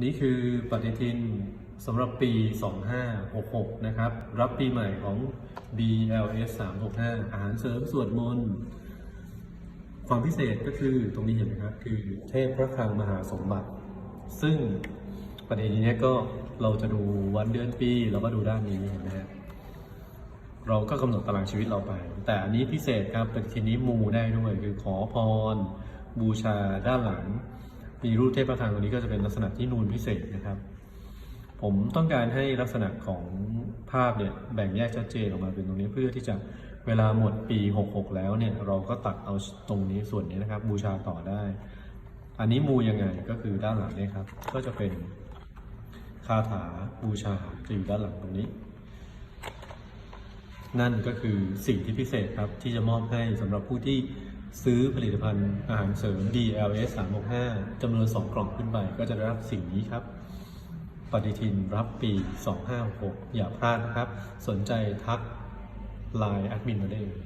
นี่คือปฏิทินสำหรับปี 2566 นะครับ รับปีใหม่ของ BLS 365 อาหารเสริมสวดมนต์ ความพิเศษก็คือตรงนี้เห็นไหมครับ คือเทพพระคลังมหาสมบัติ ซึ่งประเด็นนี้ก็เราจะดูวันเดือนปีแล้วก็ดูด้านนี้เห็นไหมฮะเราก็กำหนดตารางชีวิตเราไป แต่อันนี้พิเศษครับเป็นทีนี้มูได้ด้วย คือขอพร บูชาด้านหลัง มีรูปเทพประธานตรงนี้ก็จะเป็นลักษณะที่นูนพิเศษนะครับ ผมต้องการให้ลักษณะของภาพเนี่ยแบ่งแยกชัดเจนออกมาเป็นตรงนี้เพื่อที่จะเวลาหมดปี 66 แล้วเนี่ยเราก็ตัดเอาตรงนี้ส่วนนี้นะครับ บูชาต่อได้ อันนี้มูยังไงก็คือด้านหลังนี่ครับ ก็จะเป็นคาถาบูชาจะอยู่ด้านหลังตรงนี้ นั่นก็คือสิ่งที่พิเศษครับที่จะมอบให้สำหรับผู้ที่ ซื้อผลิตภัณฑ์อาหารเสริม DLS 365จำนวน 2 กล่องขึ้นไป ก็จะได้รับสิ่งนี้ครับ ปฏิทินรับปี 2566อย่าพลาดนะครับ สนใจทักไลน์แอดมินมาได้เลย